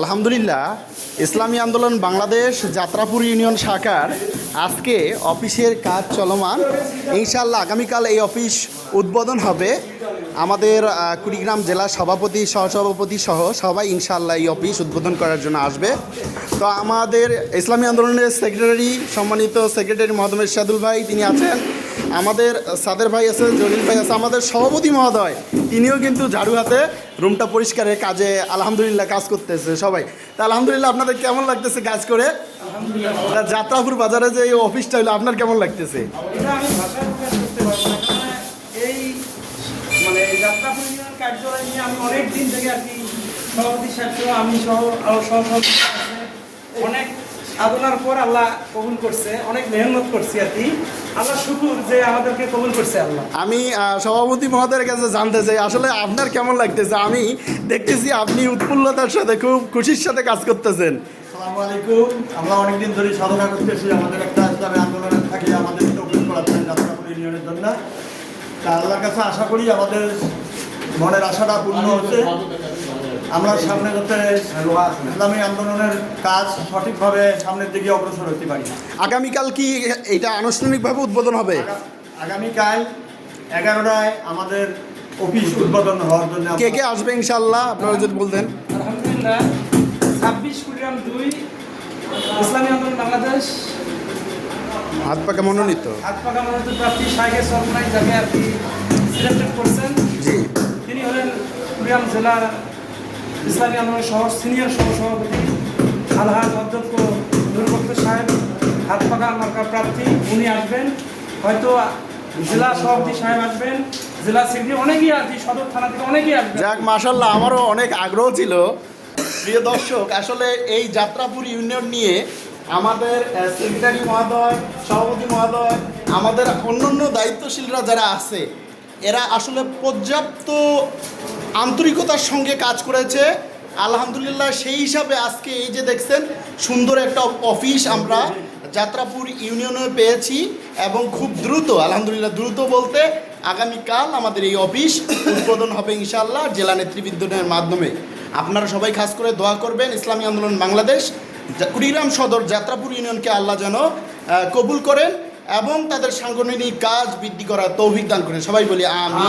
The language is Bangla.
আলহামদুলিল্লাহ, ইসলামী আন্দোলন বাংলাদেশ যাত্রাপুর ইউনিয়ন শাখার আজকে অফিসের কাজ চলমান। ইনশাল্লাহ আগামীকাল এই অফিস উদ্বোধন হবে। আমাদের কুড়িগ্রাম জেলা সভাপতি, সহসভাপতি সহ সবাই ইনশাল্লাহ এই অফিস উদ্বোধন করার জন্য আসবে। তো আমাদের ইসলামী আন্দোলনের সেক্রেটারি, সম্মানিত সেক্রেটারি মোহাম্মদ শাদুল ভাই, তিনি আছেন। আমাদের সাদের ভাই আছে, জলিল ভাই আছে, আমাদের সভাপতি মহোদয়। তিনিও কিন্তু ঝাড়ু হাতে রুমটা পরিষ্কারের কাজে আলহামদুলিল্লাহ কাজ করতেছে সবাই। তা আলহামদুলিল্লাহ আপনাদের কেমন লাগতেছে কাজ করে? যাত্রাপুর বাজারে যে এই অফিসটা হলো, আপনার কেমন লাগতেছে? মানে আমি অনেক সাধনার পর আল্লাহ কবুল করছে অনেক মেহনত করছি আর কি। আল্লাহ শুকুর যে আমাদেরকে কবুল করছে আল্লাহ। আমি সভাপতি মহোদয়ের কাছে জানতে চাই আসলে আপনার কেমন লাগতেছে? আমি দেখতেছি আপনি উৎফুল্লতার সাথে খুব খুশির সাথে কাজ করতেছেন। আসসালামু আলাইকুম। আমরা অনেকদিন ধরে সাধনা করতেছি আমাদের একটা ইসলামী আন্দোলনে থাকি আমাদের তৌফিক করাচ্ছেন যাত্রাপুর ইউনিয়নের জন্য। তা আল্লাহর কাছে আশা করি আমাদের মনের আশাটা পূর্ণ হচ্ছে। আমরা সামনে যাতে ইসলামী আন্দোলনের কাজ সঠিকভাবে সামনের দিকে অগ্রসর হতে পারি আগামীকাল কি এটা আনুষ্ঠানিকভাবে উদ্বোধন হবে? আগামীকাল এগারোটায় আমাদের অফিস উদ্বোধন হওয়ার জন্য কে কে আসবে ইনশাল্লাহ আপনারা যদি বলতেন। আলহামদুলিল্লাহ ছাব্বিশ কুড়িগ্রাম দুই ইসলামী আন্দোলন বাংলাদেশ। হাত পাকা মনোনীত। হাত পাকা মনোনীত প্রার্থী শাহের সরকারি যাকে আপনি সিলেক্টেড করছেন। জি। তিনি হলেন কুড়িগ্রাম জেলার ইসলামী আন্দোলনের সহ সিনিয়র সহসভাপতি আলহাজ অধ্যক্ষ নুরবক্ত সাহেব, হাত পাকা প্রার্থী, উনি আসবেন। হয়তো জেলা সভাপতি সাহেব আসবেন, জেলা সেক্রেটারি অনেকেই কি, সদর থানা থেকে অনেকেই আসবেন। যাক মাশাল্লাহ আমারও অনেক আগ্রহ ছিল। প্রিয় দর্শক, আসলে এই যাত্রাপুর ইউনিয়ন নিয়ে আমাদের সেক্রেটারি মহোদয়, সভাপতি মহোদয়, আমাদের অন্যান্য দায়িত্বশীলরা যারা আছে, এরা আসলে পর্যাপ্ত আন্তরিকতার সঙ্গে কাজ করেছে। আলহামদুলিল্লাহ, সেই হিসাবে আজকে এই যে দেখছেন, সুন্দর একটা অফিস আমরা যাত্রাপুর ইউনিয়নে পেয়েছি এবং খুব দ্রুত, আলহামদুলিল্লাহ দ্রুত বলতে আগামীকাল আমাদের এই অফিস উদ্বোধন হবে ইনশাআল্লাহ জেলা নেতৃবৃন্দের মাধ্যমে। আপনারা সবাই খাস করে দোয়া করবেন, ইসলামী আন্দোলন বাংলাদেশ কুড়িগ্রাম সদর যাত্রাপুর ইউনিয়নকে আল্লাহ যেন কবুল করেন এবং তাদের সাংগঠনিক কাজ বৃদ্ধি করার তৌফিক দান করেন। সবাই বলি আমি